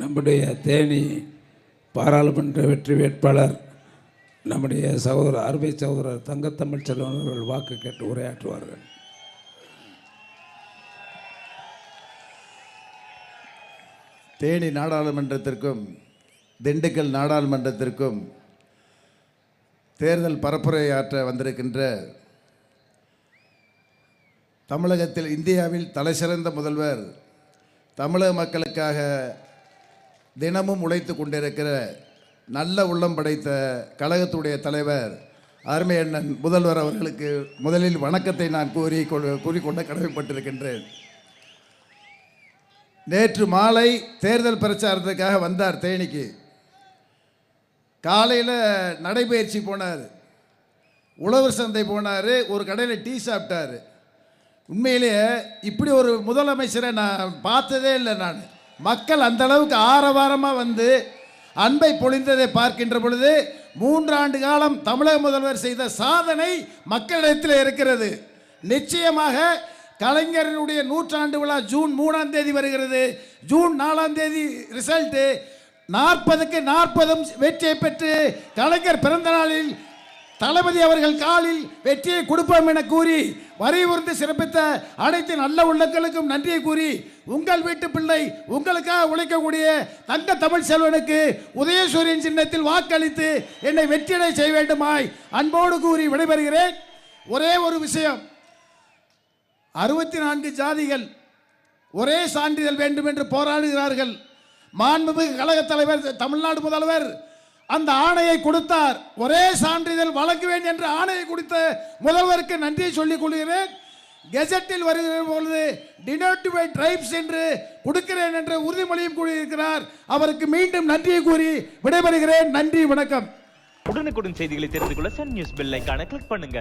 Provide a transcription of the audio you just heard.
நம்முடைய தேனி பாராளுமன்ற வெற்றி வேட்பாளர் நம்முடைய சகோதரர் அருமை சகோதரர் தங்கத்தமிழ் செல்வன் அவர்கள் வாக்கு கேட்டு உரையாற்றுவார்கள். தேனி நாடாளுமன்றத்திற்கும் திண்டுக்கல் நாடாளுமன்றத்திற்கும் தேர்தல் பரப்புரையாற்ற வந்திருக்கின்ற தமிழகத்தில் இந்தியாவில் தலைசிறந்த முதல்வர் தமிழக மக்களுக்காக தினமும் உழைத்து கொண்டிருக்கிற நல்ல உள்ளம் படைத்த கழகத்துடைய தலைவர் அருமை அண்ணன் முதல்வர் அவர்களுக்கு முதலில் வணக்கத்தை நான் கூறி கொ- கூறிக்கொள்ள கடமைப்பட்டிருக்கின்றேன். நேற்று மாலை தேர்தல் பிரச்சாரத்துக்காக வந்தார் தேனிக்கு. காலையில் நடைபயிற்சி போனார். உழவர் சந்தை போனார் ஒரு கடையில் டீ சாப்பிட்டார். உண்மையிலேயே இப்படி ஒரு முதலமைச்சரை நான் பார்த்ததே இல்லை நான். மக்கள் அந்த அளவுக்கு ஆரவாரமாக வந்து அன்பை பொழிந்ததை பார்க்கின்ற பொழுது மூன்றாண்டு காலம் தமிழக முதல்வர் செய்த சாதனை மக்களிடத்தில் இருக்கிறது. நிச்சயமாக கலைஞரினுடைய நூற்றாண்டு விழா ஜூன் மூணாம் தேதி வருகிறது. ஜூன் நாலாம் தேதி ரிசல்ட்டு நாற்பதுக்கு நாற்பதும் வெற்றியை பெற்று கலைஞர் பிறந்த நாளில் தளபதி அவர்கள் காலில் வெற்றியை கொடுப்போம் என கூறி வரையுறுந்து சிறப்பித்த அனைத்து நல்ல உள்ளங்களுக்கும் நன்றியை கூறி உங்கள் வீட்டு பிள்ளை உங்களுக்காக உழைக்கக்கூடிய தங்க தமிழ் செல்வனுக்கு உதயசூரியன் சின்னத்தில் வாக்களித்து என்னை வெற்றியடை செய்ய வேண்டுமாய் அன்போடு கூறி விடைபெறுகிறேன். ஒரே ஒரு விஷயம். அறுபத்தி நான்கு ஜாதிகள் ஒரே சான்றிதழ் வேண்டும் என்று போராடுகிறார்கள். மாண்புமிகு கழக தலைவர் தமிழ்நாடு முதல்வர் அந்த ஆணையை கொடுத்தார். ஒரே சான்றிதழ் வழங்குவேன் என்று ஆணையை கொடுத்த முதல்வருக்கு நன்றியை சொல்லிக் கொள்கிறேன். கெசட்டில் வருகிற பொழுது டினோட்டிஃபை ட்ரைப்ஸ் என்று கொடுக்கிறேன் என்ற உறுதிமொழியும் கூறியிருக்கிறார். அவருக்கு மீண்டும் நன்றியை கூறி விடைபெறுகிறேன். நன்றி வணக்கம். உடனுக்குடன் செய்திகளை தெரிந்து கொள்ள சன் நியூஸ் பெல் ஐக்கான கிளிக் பண்ணுங்க.